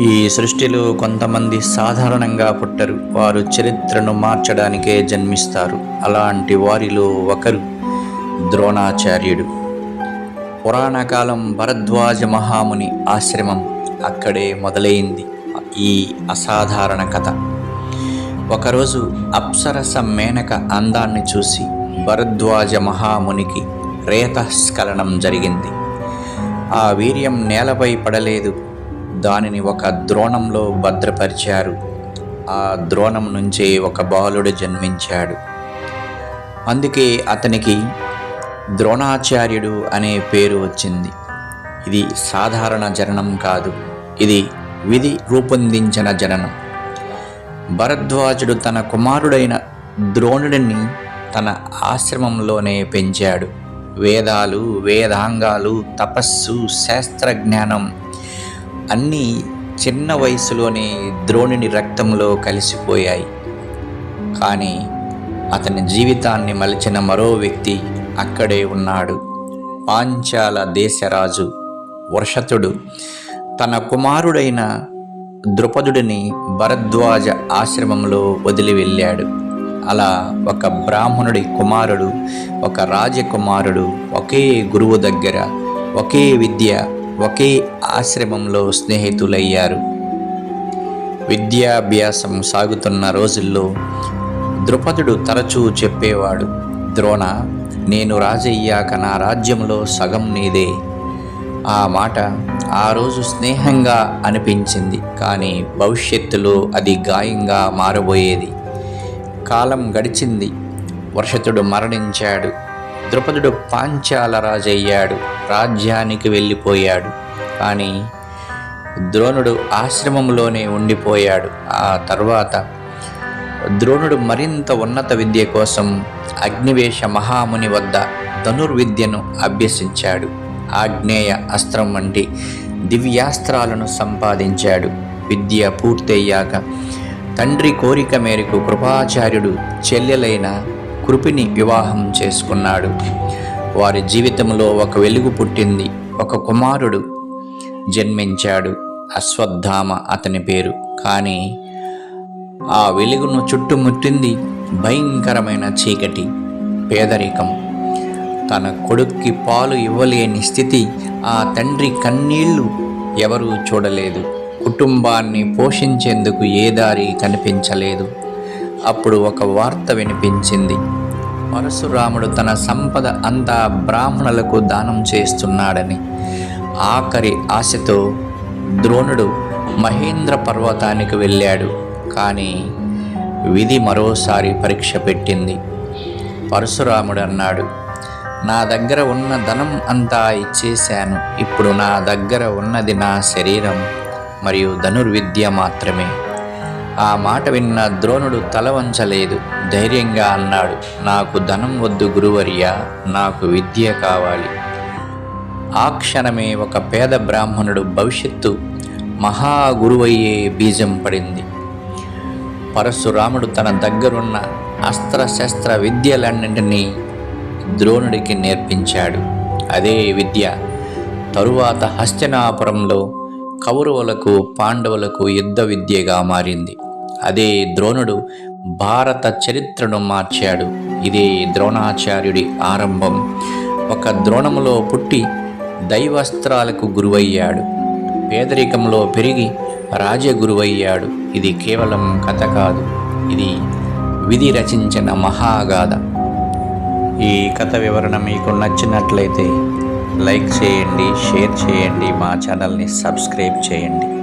ఈ సృష్టిలో కొంతమంది సాధారణంగా పుట్టరు. వారు చరిత్రను మార్చడానికే జన్మిస్తారు. అలాంటి వారిలో ఒకరు ద్రోణాచార్యుడు. పురాణకాలం భరద్వాజ మహాముని ఆశ్రమం అక్కడే మొదలైంది. ఈ అసాధారణ కథ. ఒకరోజు అప్సరస మేనక అందాన్ని చూసి భరద్వాజ మహామునికి రేతస్ఖలనం జరిగింది. ఆ వీర్యం నేలపై పడలేదు. దానిని ఒక ద్రోణంలో భద్రపరిచారు. ఆ ద్రోణం నుంచే ఒక బాలుడు జన్మించాడు. అందుకే అతనికి ద్రోణాచార్యుడు అనే పేరు వచ్చింది. ఇది సాధారణ జననం కాదు. ఇది విధి రూపొందించిన జననం. భరద్వాజుడు తన కుమారుడైన ద్రోణుడిని తన ఆశ్రమంలోనే పెంచాడు. వేదాలు వేదాంగాలు తపస్సు శాస్త్రజ్ఞానం అన్నీ చిన్న వయసులోనే ద్రోణుని రక్తంలో కలిసిపోయాయి. కానీ అతని జీవితాన్ని మలిచిన మరో వ్యక్తి అక్కడే ఉన్నాడు. పాంచాల దేశరాజు వర్షతుడు. తన కుమారుడైన ద్రుపదుడిని భరద్వాజ ఆశ్రమంలో వదిలి వెళ్ళాడు. అలా ఒక బ్రాహ్మణుడి కుమారుడు ఒక రాజకుమారుడు ఒకే గురువు దగ్గర ఒకే విద్య ఒకే ఆశ్రమంలో స్నేహితులయ్యారు. విద్యాభ్యాసం సాగుతున్న రోజుల్లో ద్రుపదుడు తరచూ చెప్పేవాడు ద్రోణ నేను రాజయ్యాక నా రాజ్యంలో సగం నీదే. ఆ మాట ఆ రోజు స్నేహంగా అనిపించింది కానీ భవిష్యత్తులో అది గాయంగా మారబోయేది. కాలం గడిచింది వర్షతుడు మరణించాడు. ద్రుపదుడు పాంచాల రాజయ్యాడు రాజ్యానికి వెళ్ళిపోయాడు. కానీ ద్రోణుడు ఆశ్రమంలోనే ఉండిపోయాడు. ఆ తర్వాత ద్రోణుడు మరింత ఉన్నత విద్య కోసం అగ్నివేశ మహాముని వద్ద ధనుర్విద్యను అభ్యసించాడు. ఆగ్నేయ అస్త్రం వంటి దివ్యాస్త్రాలను సంపాదించాడు. విద్య పూర్తయ్యాక తండ్రి కోరిక మేరకు కృపాచార్యుడు చెల్లెలైన కృపిని వివాహం చేసుకున్నాడు. వారి జీవితంలో ఒక వెలుగు పుట్టింది. ఒక కుమారుడు జన్మించాడు. అశ్వత్థామ అతని పేరు. కానీ ఆ వెలుగును చుట్టుముట్టింది భయంకరమైన చీకటి పేదరికం. తన కొడుక్కి పాలు ఇవ్వలేని స్థితి ఆ తండ్రి కన్నీళ్ళు ఎవరూ చూడలేదు. కుటుంబాన్ని పోషించేందుకు ఏ దారి కనిపించలేదు. అప్పుడు ఒక వార్త వినిపించింది. పరశురాముడు తన సంపద అంతా బ్రాహ్మణులకు దానం చేస్తున్నాడని. ఆఖరి ఆశతో ద్రోణుడు మహేంద్ర పర్వతానికి వెళ్ళాడు. కానీ విధి మరోసారి పరీక్ష పెట్టింది. పరశురాముడు అన్నాడు నా దగ్గర ఉన్న ధనం అంతా ఇచ్చేశాను. ఇప్పుడు నా దగ్గర ఉన్నది నా శరీరం మరియు ధనుర్విద్య మాత్రమే. ఆ మాట విన్న ద్రోణుడు తల వంచలేదు ధైర్యంగా అన్నాడు నాకు ధనం వద్దు గురువర్య నాకు విద్య కావాలి. ఆ క్షణమే ఒక పేద బ్రాహ్మణుడు భవిష్యత్తు మహాగురువయ్యే బీజం పడింది. పరశురాముడు తన దగ్గరున్న అస్త్రశస్త్ర విద్యలన్నింటినీ ద్రోణుడికి నేర్పించాడు. అదే విద్య తరువాత హస్తినాపురంలో కౌరవులకు పాండవులకు యుద్ధ విద్యగా మారింది. అదే ద్రోణుడు భారత చరిత్రను మార్చాడు. ఇదే ద్రోణాచార్యుడి ఆరంభం. ఒక ద్రోణములో పుట్టి దైవస్త్రాలకు గురువయ్యాడు. పేదరికంలో పెరిగి రాజగురువయ్యాడు. ఇది కేవలం కథ కాదు. ఇది విధి రచించిన మహాగాథ. ఈ కథ వివరణ మీకు నచ్చినట్లయితే లైక్ చేయండి షేర్ చేయండి మా ఛానల్ని సబ్స్క్రైబ్ చేయండి.